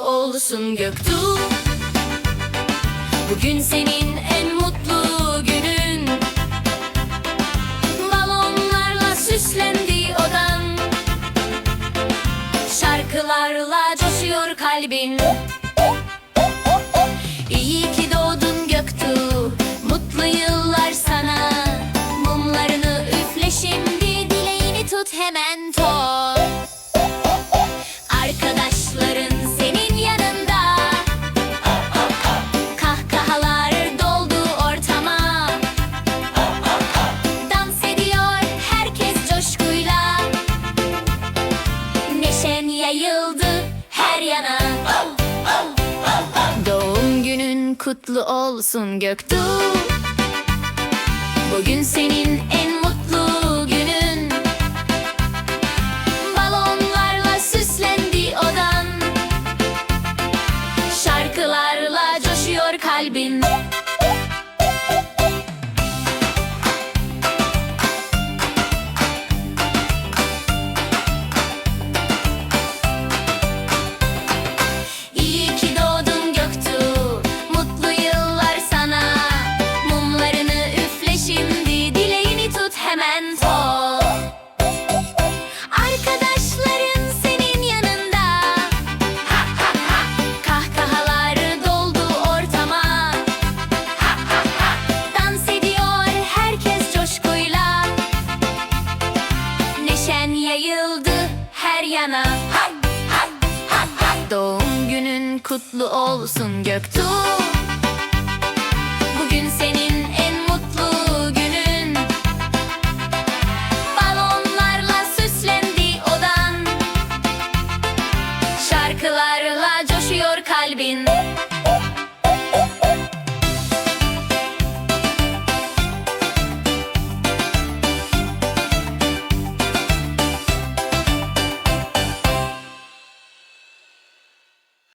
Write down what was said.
olsun Göktuğ. Bugün senin en mutlu günün. Balonlarla süslendi odan. Şarkılarla coşuyor kalbin. İyi ki doğdun Göktuğ. Mutlu yıllar sana. Mumlarını üfle şimdi Dileğini tut hemen tor yayıldı her yana. Doğum günün kutlu olsun Göktuğ. Bugün senin en mutlu günün. Balonlarla süslendi odan. Şarkılarla coşuyor kalbin her yana. Doğum günün kutlu olsun Göktuğ. Bugün senin en mutlu günün. Balonlarla süslendi odan. Şarkılarla coşuyor kalbin